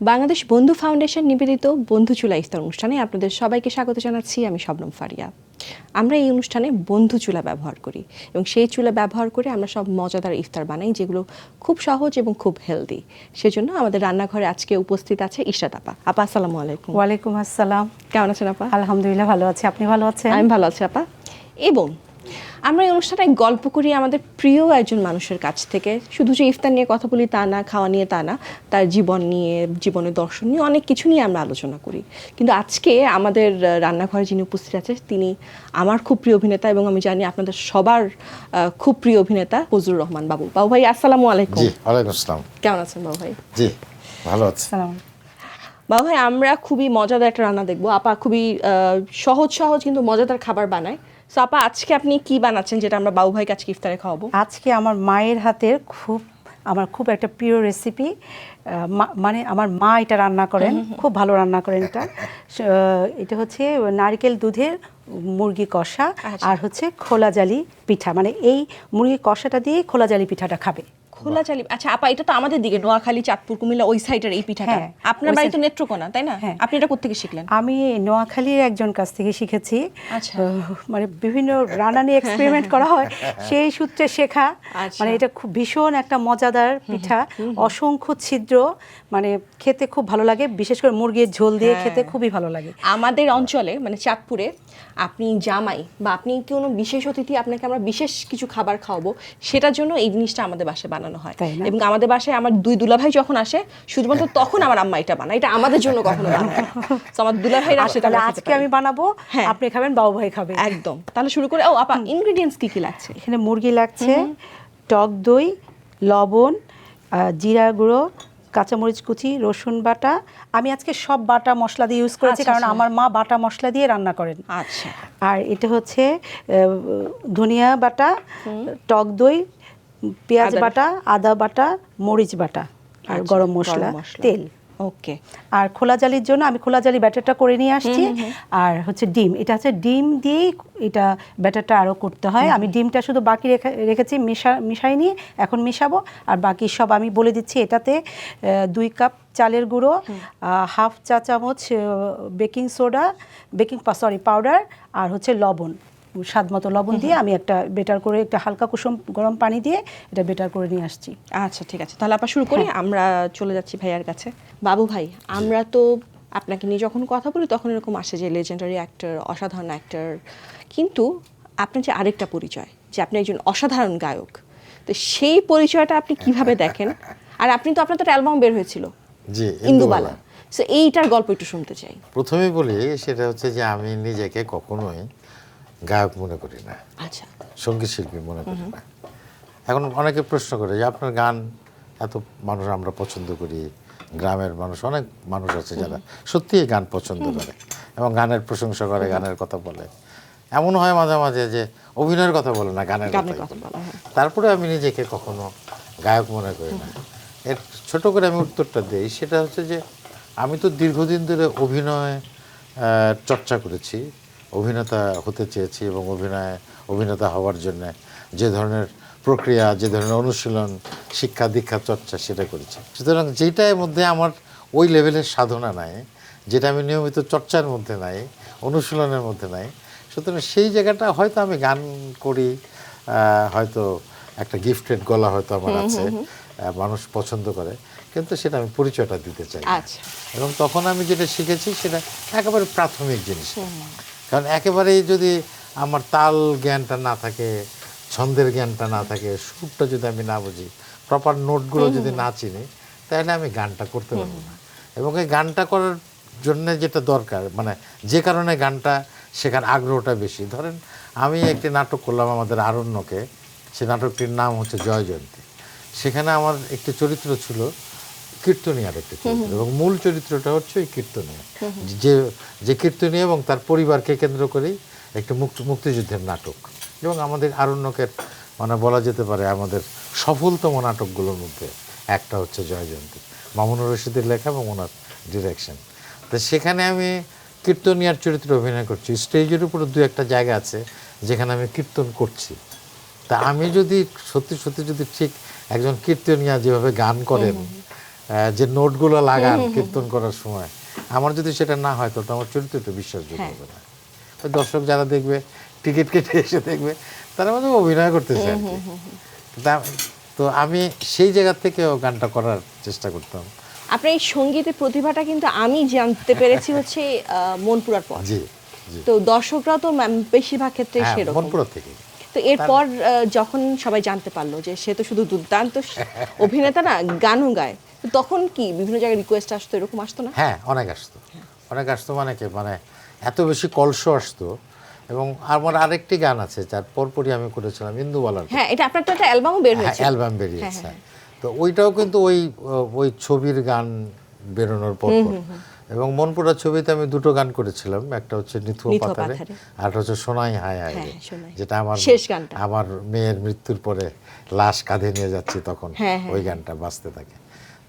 বাংলাদেশ বন্ধু ফাউন্ডেশন নিবেদিত বন্ধু চুলা ইফতার অনুষ্ঠানে আপনাদের সবাইকে স্বাগত জানাচ্ছি। আমি শবনম ফারিয়া। আমরা এই অনুষ্ঠানে বন্ধু চুলা ব্যবহার করি এবং সেই চুলা ব্যবহার করে আমরা সব মজাদার ইফতার বানাই যেগুলো খুব সহজ এবং খুব হেলদি। সেজন্য আমাদের রান্নাঘরে আজকে উপস্থিত আছে ইশরাত আপা। আপা আসসালামু আলাইকুম। ওয়ালাইকুম আসসালাম। কেমন আছেন আপা? আলহামদুলিল্লাহ ভালো আছি। আপনি ভালো আছেন? আমি ভালো আছি আপা। এবং আমরা এই অনুষ্ঠানে গল্প করি আমাদের প্রিয় একজন মানুষের কাছ থেকে। শুধু যে ইফতার নিয়ে কথা বলি তা না খাওয়া নিয়ে তা না তার জীবন নিয়ে জীবনের দর্শন নিয়ে অনেক কিছু নিয়ে আমরা আলোচনা করি। কিন্তু আজকে আমাদের রান্নাঘরে যিনি উপস্থিত আছে তিনি আমার খুব প্রিয় অভিনেতা এবং আমি জানি আপনাদের সবার আহ, খুব প্রিয় অভিনেতা ফজলুর রহমান বাবু। বাবু ভাই আসসালামু আলাইকুম। ওয়ালাইকুম আসসালাম। কেমন আছেন বাবু ভাই? জি ভালো আছে। সালাম বাবু ভাই আমরা খুবই মজাদার একটা রান্না দেখব। আপা খুবই আহ, সহজ সহজ কিন্তু মজাদার খাবার বানায়। সো আপা আজকে আপনি কি বানাচ্ছেন যেটা আমরা বাবু ভাইকে আজকে ইফতারে খাওয়াবো? আজকে আমার মায়ের হাতের খুব আমার খুব একটা প্রিয় রেসিপি মানে আমার মা এটা রান্না করেন খুব ভালো রান্না করেন এটা। এটা হচ্ছে নারকেল দুধের মুরগি কষা আচ্ছা। আর হচ্ছে খোলা জালি পিঠা মানে এই মুরগি কষাটা দিয়ে খোলা জালি পিঠাটা খাবে। খোলা চালি আচ্ছা আপা এটা তো আমাদের দিকে নোয়াখালী চাঁদপুর কুমিল্লা ওই সাইডের এই পিঠাটা। হ্যাঁ, আপনার ওই বাড়ি তো নেত্রকোনা তাই না? হ্যাঁ। আপনি এটা কোথেকে শিখলেন? আমি নোয়াখালীর একজন কাছ থেকে শিখেছি। আচ্ছা। মানে বিভিন্ন রান্না নিয়ে এক্সপেরিমেন্ট করা হয়। সেই সূত্রে শেখা। আচ্ছা। মানে এটা খুব ভীষণ একটা মজাদার পিঠা। অসংখ্য ছিদ্র। মানে খেতে খুব ভালো লাগে। বিশেষ করে মুরগির ঝোল দিয়ে হ্যাঁ। খেতে খুবই ভালো লাগে। আমাদের অঞ্চলে মানে চাঁদপুরে আপনি জামাই বা আপনি কোনো বিশেষ অতিথি আপনাকে আমরা বিশেষ কিছু খাবার খাওয়াবো সেটার জন্য এই জিনিসটা আমাদের বাসায় বানানো হয়। এবং আমাদের বাসায় আমার দুই দুলাভাই যখন আসে শুধুমাত্র তখন আমার আম্মা এটা বানায়। এটা আমাদের জন্য কখনো বানায়। So আমার দুলাভাইরা আচ্ছা সেটা তাহলে আজকে আমি বানাবো হ্যাঁ। আপনি খাবেন বাবু ভাই খাবে। একদম। তাহলে শুরু করে ও আপা ইনগ্রেডিয়েন্টস কি কি লাগছে? এখানে মুরগি লাগছে টক দই লবণ জিরা গুঁড়ো কাঁচামরিচ কুচি রসুন বাটা। আমি আজকে সব বাটা মশলা দিয়ে ইউজ করেছি আচ্ছা, কারণ আচ্ছা। আমার মা বাটা মশলা দিয়ে রান্না করেন। আচ্ছা। আর এটা হচ্ছে ধনিয়া বাটা টক দই পেঁয়াজ বাটা আদা বাটা মরিচ বাটা আর আচ্ছা, গরম মশলা তেল। ওকে। আর খোলা জালির জন্য আমি খোলা জালি ব্যাটারটা করে নিয়ে আসছি। আর হচ্ছে ডিম এটা হচ্ছে ডিম দিয়েই এটা ব্যাটারটা আরও করতে হয়। আমি ডিমটা শুধু বাকি রেখে রেখেছি মিশা মিশাই নিয়ে এখন মিশাবো। আর বাকি সব আমি বলে দিচ্ছি এটাতে দুই কাপ চালের গুঁড়ো হাফ চা চামচ baking soda baking sorry powder আর হচ্ছে লবণ। স্বাদ মতো লবণ দিয়ে আমি একটা বেটার করে একটা হালকা কুসুম গরম পানি দিয়ে এটা বেটার করে নিয়ে আসছি। আচ্ছা ঠিক আছে। তাহলে আপা শুরু করি। আমরা চলে যাচ্ছি ভাইয়ার কাছে। বাবু ভাই আমরা তো আপনাকে নিয়ে যখন কথা বলি তখন এরকম আসে যে লেজেন্ডারি অ্যাক্টর অসাধারণ অ্যাক্টর কিন্তু আপনার যে আরেকটা পরিচয় যে আপনি একজন অসাধারণ গায়ক তো সেই পরিচয়টা আপনি কীভাবে দেখেন? আর আপনি তো আপনার তো অ্যালবাম বের হয়েছিল জি ইন্দুবালা। সো এইটার গল্প একটু শুনতে চাই। প্রথমে বলি সেটা হচ্ছে যে আমি নিজেকে কখনোই গায়ক মনে করি না। আচ্ছা। সংগীত শিল্পী মনে করি না। এখন অনেকে প্রশ্ন করে যে আপনার গান এত মানুষ আমরা পছন্দ করি গ্রামের মানুষ অনেক মানুষ আছে যারা সত্যিই গান পছন্দ করে এবং গানের প্রশংসা করে গানের কথা বলে। এমন হয় মাঝে মাঝে যে অভিনয়ের কথা বলে না গানের কথা কথা তারপরে আমি নিজেকে কখনো গায়ক মনে করি না। এর ছোট করে আমি উত্তরটা দিই সেটা হচ্ছে যে আমি তো দীর্ঘদিন ধরে অভিনয় চর্চা করেছি। অভিনেতা হতে চেয়েছি এবং অভিনয় অভিনেতা হওয়ার জন্য যে ধরনের প্রক্রিয়া যে ধরনের অনুশীলন শিক্ষা দীক্ষা চর্চা সেটা করেছি। সুতরাং যেটার মধ্যে আমার ওই লেভেলের সাধনা নাই যেটা আমি নিয়মিত চর্চার মধ্যে নাই অনুশীলনের মধ্যে নাই সুতরাং সেই জায়গাটা হয়তো আমি গান করি হয়তো একটা গিফটেড গলা হয়তো আমার আছে মানুষ পছন্দ করে কিন্তু সেটা আমি পরিচয়টা দিতে চাই আচ্ছা। এবং তখন আমি যেটা শিখেছি সেটা একেবারে প্রাথমিক জিনিস। কারণ একেবারেই যদি আমার তাল জ্ঞানটা না থাকে ছন্দের জ্ঞানটা না থাকে সুরটা যদি আমি না বুঝি প্রপার নোটগুলো যদি না চিনি তাহলে আমি গানটা করতে পারব না। এবং এই গানটা করার জন্য যেটা দরকার মানে যে কারণে গানটা শেখার আগ্রহটা বেশি। ধরেন আমি একটি নাটক করলাম আমাদের আরণ্যকে সে নাটকটির নাম হচ্ছে জয় জয়ন্তী সেখানে আমার একটি চরিত্র ছিল কীর্তনিয়ার একটি চরিত্র। এবং মূল চরিত্রটা হচ্ছে ওই কীর্তনিয়া যে যে কীর্তনিয়া এবং তার পরিবারকে কেন্দ্র করেই একটি মুক্তি মুক্তিযুদ্ধের নাটক। এবং আমাদের আরণ্যকের মানে বলা যেতে পারে আমাদের সফলতম নাটকগুলোর মধ্যে একটা হচ্ছে জয় জয়ন্তী মামুনুর রশিদের লেখা এবং ওনার ডিরেকশন। তো সেখানে আমি কীর্তনিয়ার চরিত্রে অভিনয় করছি। স্টেজের উপরে দু একটা জায়গা আছে যেখানে আমি কীর্তন করছি। তা আমি যদি সত্যি সত্যি যদি ঠিক একজন কীর্তনিয়া যেভাবে গান করেন যে নোটগুলো লাগান কীর্তন করার সময়। আমার যদি সেটা না হয় তো আমার চরিত্রটা বিশ্বাসযোগ্য হ্যাঁ। হবে না। ওই দর্শক যারা দেখবে টিকিট কেটে এসে দেখবে তারা মধ্যে অভিনয় করতেছে আর কি। তো আমি সেই জায়গা থেকেও গানটা করার চেষ্টা করতাম। আপনার এই সঙ্গীতের প্রতিভাটা কিন্তু আমি জানতে পেরেছি হচ্ছে মনপুরার পর। জি তো দর্শকরা তো বেশিরভাগ ক্ষেত্রে হ্যাঁ সেরকম। মনপুরা থেকে। তো এরপর যখন সবাই জানতে পারল যে সে তো শুধু দুর্দান্ত অভিনেতা না গানও গায় তো তখন কি বিভিন্ন জায়গায় রিকোয়েস্ট আসতো এরকম আসতো না? হ্যাঁ অনেক আসতো। অনেক আসতো মানে কি মানে এত বেশি কলস আসতো। এবং আমার আরেকটি গান আছে যার পরপরই আমি করেছিলাম ইন্দুবালার হ্যাঁ এটা আপনার একটা অ্যালবামও বের হ্যাঁ হয়েছে অ্যালবাম বেরিয়েছে। তো ওইটাও কিন্তু ওই ওই ছবির গান বেরোনোর পর। এবং মনপুরা ছবিতে আমি দুটো গান করেছিলাম একটা হচ্ছে নিথুয়া পাথারে পাথারে। আর হচ্ছে সোনাই হায় হায় হ্যাঁ। যেটা আমার শেষ গানটা। আমার মেয়ের মৃত্যুর পরে লাশ কাঁধে নিয়ে যাচ্ছি তখন। হ্যাঁ, হ্যাঁ, ওই গানটা বাজতে থাকে।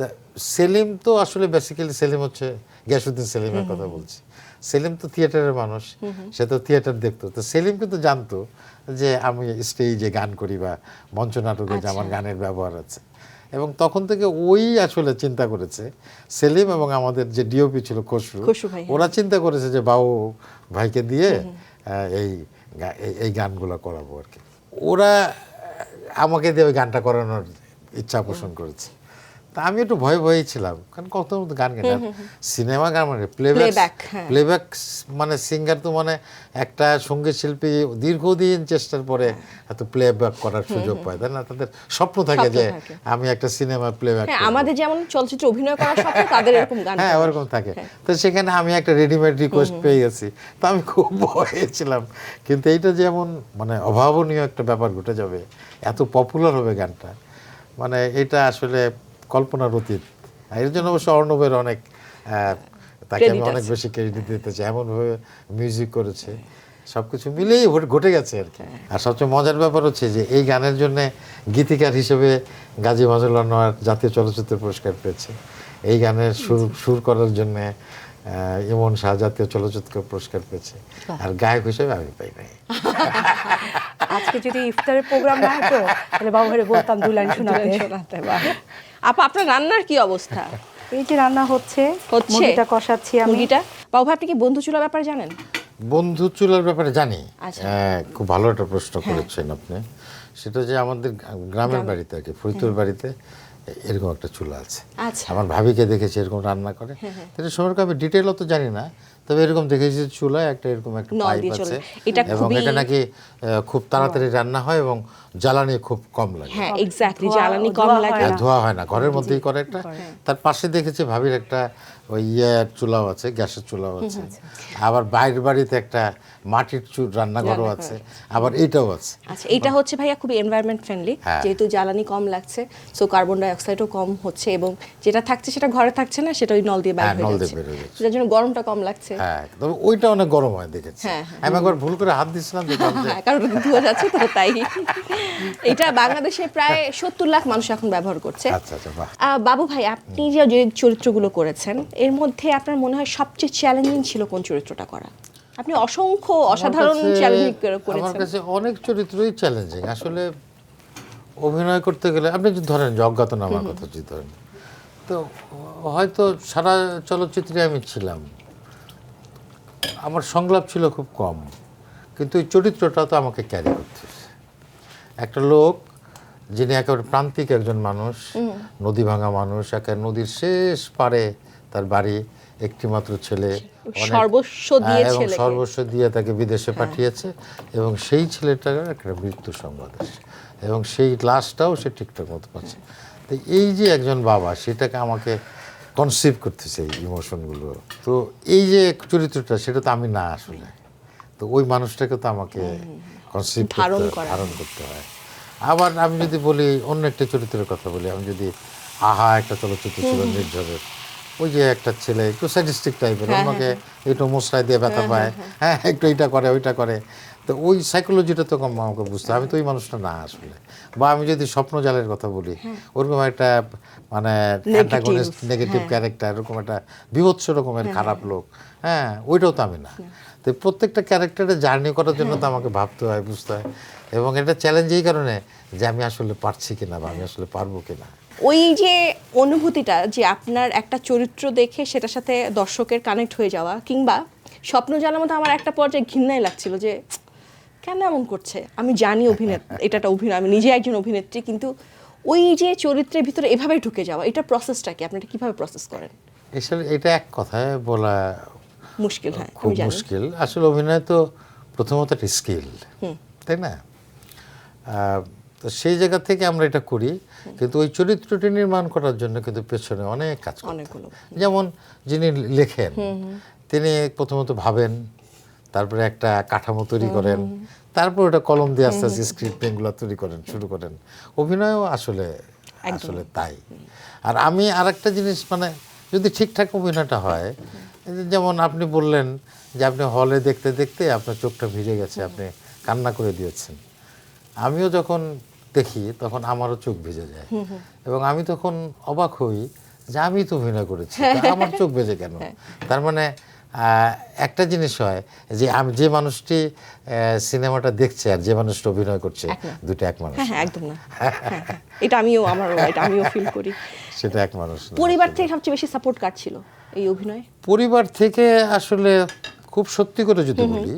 তা সেলিম তো আসলে বেসিক্যালি সেলিম হচ্ছে গ্যাসুদ্দিন সেলিমের কথা বলছি। সেলিম তো থিয়েটারের মানুষ সে তো থিয়েটার দেখতো। তো সেলিম কিন্তু জানতো যে আমি স্টেজে গান করি বা মঞ্চ নাটকে যে আমার গানের ব্যবহার আছে। এবং তখন থেকে ওই আসলে চিন্তা করেছে। সেলিম এবং আমাদের যে ডিওপি ছিল খসরু হ্যাঁ। ওরা চিন্তা করেছে যে বাবু ভাইকে দিয়ে এই- এই গানগুলো করাবো আর কি। ওরা আমাকে দিয়ে ওই গানটা করানোর ইচ্ছা পোষণ করেছে। তা আমি একটু ভয়ে ভয়েই ছিলাম। কারণ কত মতো গান গান সিনেমা গান মানে প্লেব্যাক হ্যাঁ। প্লেব্যাক মানে সিঙ্গার তো মানে একটা সংগীত শিল্পী দীর্ঘদিন চেষ্টার পরে এত প্লেব্যাক করার সুযোগ পায় তাই না? তাদের স্বপ্ন থাকে যে আমি একটা সিনেমা প্লেব্যাক হ্যাঁ আমাদের যেমন চলচ্চিত্র অভিনয় করার স্বপ্ন তাদের এরকম গান হ্যাঁ। ওরকম থাকে। তো সেখানে আমি একটা রেডিমেড রিকোয়েস্ট পেয়ে গেছি তো আমি খুব ভয়ে ছিলাম। কিন্তু এইটা যেমন মানে অভাবনীয় একটা ব্যাপার ঘটে যাবে এত পপুলার হবে গানটা। মানে এটা আসলে কল্পনার অতীত। আর এর জন্য অবশ্য অর্ণবের অনেক তাকে আমি অনেক বেশি ক্রেডিট দিতে চাই। এমনভাবে মিউজিক করেছে। সবকিছু মিলেই ঘটে- গেছে আর কি। আর সবচেয়ে মজার ব্যাপার হচ্ছে যে এই গানের জন্য গীতিকার হিসেবে গাজী মাজুল আনোয়ার জাতীয় চলচ্চিত্র পুরস্কার পেয়েছে। এই গানের সুর সুর করার জন্য ইমন শাহ জাতীয় চলচ্চিত্র পুরস্কার পেয়েছে। আর গায়ক হিসেবে আমি পাই নাই। আজকে যদি ইফতারের প্রোগ্রাম না হতো তাহলে বাবু বলতাম দু লাইন শোনাতে। শোনাতে। আপা আপনার রান্নার কি অবস্থা? এই যে রান্না হচ্ছে হচ্ছে? মুরগিটা কষাচ্ছি আমি। মুরগিটা? বাবু ভাই আপনি কি বন্ধু চুলার ব্যাপারে জানেন? বন্ধু চুলার ব্যাপারে জানি। আচ্ছা। হ্যাঁ, খুব ভালো একটা প্রশ্ন করেছেন আপনি। সেটা যে আমাদের গ্রামের বাড়িতে আর কি ফরিদপুর বাড়িতে এরকম একটা চুলা আছে। আচ্ছা। আমার ভাবিকে দেখেছি এরকম রান্না করে। এটা সম্পর্কে আমি ডিটেল অত জানি না তবে এরকম দেখেছি যে চুলায় একটা এরকম একটা পাইপ আছে। চলে। এবং এটা নাকি খুব তাড়াতাড়ি রান্না হয় এবং জ্বালানি খুব কম লাগে। হ্যাঁ এক্স্যাক্টলি জ্বালানি কম লাগে। আর ধোয়া হয় না ঘরের মধ্যেই করে একটা। তার পাশে দেখেছি ভাবির একটা ওই ইয়ের চুলাও আছে গ্যাসের চুলাও আছে। আবার বাইরের বাড়িতে একটা মাটির চুল রান্নাঘরও আছে আবার এইটাও আছে। আচ্ছা এটা হচ্ছে ভাইয়া খুবই এনভায়রনমেন্ট ফ্রেন্ডলি হ্যাঁ। যেহেতু জ্বালানি কম লাগছে সো কার্বন ডাই অক্সাইডও কম হচ্ছে এবং যেটা থাকছে সেটা ঘরে থাকছে না সেটা ওই নল দিয়ে বাইরে হ্যাঁ, হয়ে যাচ্ছে। সেটার জন্য গরমটা কম লাগছে। হ্যাঁ তবে ওইটা অনেক গরম হয় দেখেছি। হ্যাঁ, আমি একবার ভুল করে হাত হ্যাঁ কারণ ধোয়া যাচ্ছে তো তাই। এটা বাংলাদেশে প্রায় সত্তর লাখ মানুষ এখন ব্যবহার করছে। আচ্ছা আচ্ছা বাবু ভাই আপনি যে যে চরিত্রগুলো করেছেন এর মধ্যে আপনার মনে হয় সবচেয়ে চ্যালেঞ্জিং ছিল কোন চরিত্রটা করা? আপনি অসংখ্য অসাধারণ চ্যালেঞ্জিং আমার কাছে অনেক চরিত্রই চ্যালেঞ্জিং আসলে অভিনয় করতে গেলে আপনি যদি ধরেন যে অজ্ঞাতনামার কথা যদি ধরেন তো হয়তো সারা চলচ্চিত্রে আমি ছিলাম। আমার সংলাপ ছিল খুব কম কিন্তু ওই চরিত্রটা তো আমাকে ক্যারি করতে একটা লোক যিনি একেবারে প্রান্তিক একজন মানুষ নদী ভাঙা মানুষ একে নদীর শেষ পারে তার বাড়ি একটি মাত্র ছেলে সর্বস্ব দিয়ে হ্যাঁ, এবং সর্বস্ব দিয়ে তাকে বিদেশে পাঠিয়েছে এবং সেই ছেলেটার একটা মৃত্যু সংবাদ আছে এবং সেই লাশটাও সে ঠিকঠাক মতো পাচ্ছে। তো এই যে একজন বাবা সেটাকে আমাকে কনসিভ করতেছে এই ইমোশনগুলো তো এই যে চরিত্রটা সেটা তো আমি না আসলে। তো ওই মানুষটাকে তো আমাকে কনসিভ ধারণ করতে ধারণ করতে হয়। আবার আমি যদি বলি অন্য একটা চরিত্রের কথা বলি আমি যদি আহা একটা চলচ্চিত্র ছিল নির্ঝরের। ওই যে একটা ছেলে একটু স্যাটিস্টিক টাইপের অন্যকে একটু মশলায় দিয়ে ব্যথা পায়। হ্যাঁ একটু এইটা করে ওইটা করে। তো ওই সাইকোলজিটা তো কম আমাকে বুঝতে আমি তো ওই মানুষটা না আসলে। বা আমি যদি স্বপ্নজালের কথা বলি ওরকম একটা মানে অ্যান্টাগনিস্ট নেগেটিভ ক্যারেক্টার এরকম একটা বিভৎস রকমের খারাপ লোক। হ্যাঁ ওইটাও তো আমি না। তো প্রত্যেকটা ক্যারেক্টারে জার্নি করার জন্য তো আমাকে ভাবতে হয় বুঝতে হয়। এবং এটা চ্যালেঞ্জ এই কারণে যে আমি আসলে পারছি কিনা বা আমি আসলে পারব কিনা। ওই যে অনুভূতিটা যে আপনার একটা চরিত্র দেখে সেটার সাথে দর্শকের কানেক্ট হয়ে যাওয়া কিংবা স্বপ্ন জানার মতো আমার একটা পর্যায়ে ঘৃণাই লাগছিল যে কেন এমন করছে? আমি জানি অভিনেত এটা একটা অভিনয় আমি নিজে একজন অভিনেত্রী কিন্তু ওই যে চরিত্রের ভিতরে এভাবে ঢুকে যাওয়া এটা প্রসেসটা কি? আপনি এটা কীভাবে প্রসেস করেন? আসলে এটা এক কথায় বলা মুশকিল হ্যাঁ খুব মুশকিল। আসলে অভিনয় তো প্রথমত একটা স্কিল তাই না? তো সেই জায়গা থেকে আমরা এটা করি। কিন্তু ওই চরিত্রটি নির্মাণ করার জন্য কিন্তু পেছনে অনেক কাজ অনেকগুলো। যেমন যিনি লেখেন তিনি প্রথমত ভাবেন তারপরে একটা কাঠামো তৈরি করেন তারপর ওটা কলম দিয়ে আস্তে আস্তে স্ক্রিপ্টিংগুলো তৈরি করেন শুরু করেন। অভিনয়ও আসলে আসলে তাই। আর আমি আরেকটা জিনিস মানে যদি ঠিকঠাক অভিনয়টা হয় যেমন আপনি বললেন যে আপনি হলে দেখতে দেখতে আপনার চোখটা ভিজে গেছে আপনি কান্না করে দিয়েছেন। আমিও যখন দেখি তখন আমারও চোখ ভেজে যায়। এবং আমি তখন অবাক হই যে আমি তো অভিনয় করেছি আমার চোখ ভেজে কেন? তার মানে একটা জিনিস হয় যে আমি যে মানুষটি সিনেমাটা দেখছে আর যে মানুষটা অভিনয় করছে দুটো এক মানুষ। হ্যাঁ হ্যাঁ একদম না। হ্যাঁ, হ্যাঁ। এটা আমিও আমার এটা আমিও ফিল করি। সেটা এক মানুষ পরিবার থেকে সবচেয়ে বেশি সাপোর্ট কার ছিল এই অভিনয়? পরিবার থেকে আসলে খুব সত্যি করে যদি বলি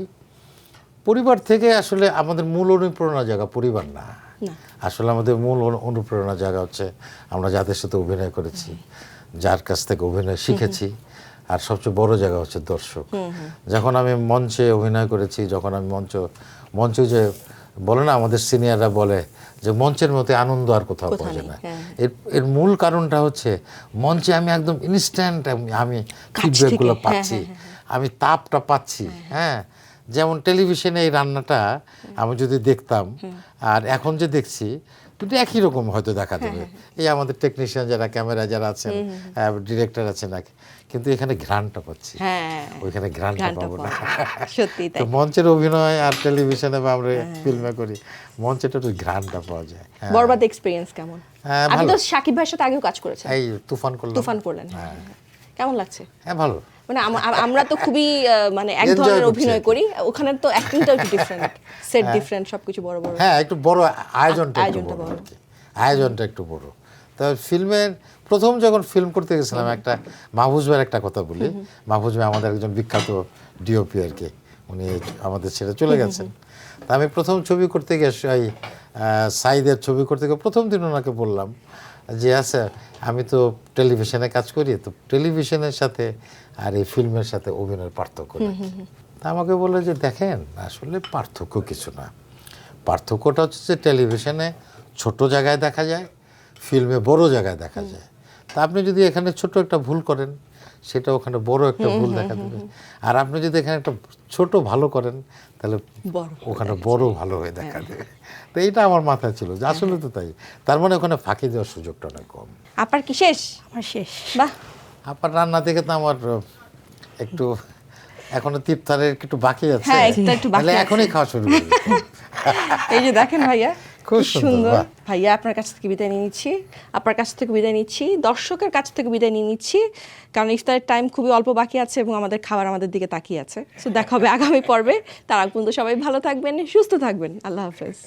পরিবার থেকে আসলে আমাদের মূল অনুপ্রেরণা জায়গা পরিবার না। আসলে আমাদের মূল অনু- অনুপ্রেরণা জায়গা হচ্ছে আমরা যাদের সাথে অভিনয় করেছি যার কাছ থেকে অভিনয় শিখেছি আর সবচেয়ে বড় জায়গা হচ্ছে দর্শক। যখন আমি মঞ্চে অভিনয় করেছি যখন আমি মঞ্চ মঞ্চে যে বলে না আমাদের সিনিয়ররা বলে যে মঞ্চের মতো আনন্দ আর কোথাও পাওয়া যায় না। হ্যাঁ। এর এর মূল কারণটা হচ্ছে মঞ্চে আমি একদম ইনস্ট্যান্ট আমি ফিডব্যাকগুলো হ্যাঁ, পাচ্ছি আমি তাপটা পাচ্ছি হ্যাঁ। যেমন টেলিভিশনে এই রান্নাটা আমি যদি দেখতাম আর এখন যে দেখছি দুটো একই রকম হয়তো দেখা হ্যাঁ, যাবে। এই আমাদের টেকনিশিয়ান যারা ক্যামেরা যারা আছেন ডিরেক্টর আছেন নাকি কিন্তু এখানে ঘ্রাণটা পাচ্ছি। হ্যাঁ ওইখানে ঘ্রাণটা পাবো না। সত্যি তো মঞ্চের অভিনয় আর টেলিভিশনে বা আমরা ফিল্মে করি মঞ্চেটা একটু ঘ্রাণটা পাওয়া যায়। হ্যাঁ। বরবাদ এক্সপিরিয়েন্স কেমন? হ্যাঁ, আপনি। তো সাকিব ভাইয়ের সাথে আগেও কাজ করেছেন। এই তুফান করলাম। তুফান করলেন হ্যাঁ। কেমন লাগছে? হ্যাঁ ভালো। মানে আম- আম- আমরা তো খুবই মানে এক ধরনের অভিনয় করি। ওখানে তো অ্যাক্টিংটা একটু ডিফারেন্ট সেট ডিফারেন্ট সবকিছু বড় বড়। হ্যাঁ একটু বড় আয়োজনটা আয়োজনটা বড় আয়োজনটা একটু বড়। তো ফিল্মের প্রথম যখন ফিল্ম করতে গেছিলাম একটা মাহফুজ ভাইয়ের একটা কথা বলি। মাহফুজ ভাই আমাদের একজন বিখ্যাত ডিওপি আর কি। উনি আমাদের ছেড়ে চলে গেছেন। তা আমি প্রথম ছবি করতে গিয়ে ওই সাইদের ছবি করতে গিয়ে প্রথম দিন ওনাকে বললাম যে আচ্ছা আমি তো টেলিভিশনে কাজ করি তো টেলিভিশনের সাথে আর এই ফিল্মের সাথে অভিনয়ের পার্থক্য তা আমাকে বলে যে দেখেন আসলে পার্থক্য কিছু না। পার্থক্যটা হচ্ছে যে টেলিভিশনে ছোট জায়গায় দেখা যায় ফিল্মে বড় জায়গায় দেখা যায়। তা আপনি যদি এখানে ছোট একটা ভুল করেন সেটা ওখানে বড় একটা ভুল দেখা দেবে। আর আপনি যদি এখানে একটা ছোট ভালো করেন তাহলে ওখানে বড় ভালো হয়ে দেখা দেবে। তো এটা আমার মাথায় ছিল যে আসলে তো তাই। তার মানে ওখানে ফাঁকি দেওয়ার সুযোগটা অনেক কম। আপনার কি শেষ? আমার শেষ। বাহ! আপনার রান্না থেকে তো আমার একটু এখনও তিপ্তারের একটু বাকি আছে। হ্যাঁ, একটু একটু বাকি তাহলে আছে। এখনই খাওয়া শুরু করি এই যে দেখেন ভাইয়া খুব সুন্দর ভাইয়া আপনার কাছ থেকে বিদায় নিয়ে নিচ্ছি আপনার কাছ থেকে বিদায় নিচ্ছি দর্শকের কাছ থেকে বিদায় নিয়ে নিচ্ছি কারণ ইফতারের টাইম খুবই অল্প বাকি আছে এবং আমাদের খাবার আমাদের দিকে তাকিয়ে আছে। সো দেখা হবে আগামী পর্বে। তার আগ পর্যন্ত সবাই ভালো থাকবেন সুস্থ থাকবেন। আল্লাহ হাফেজ।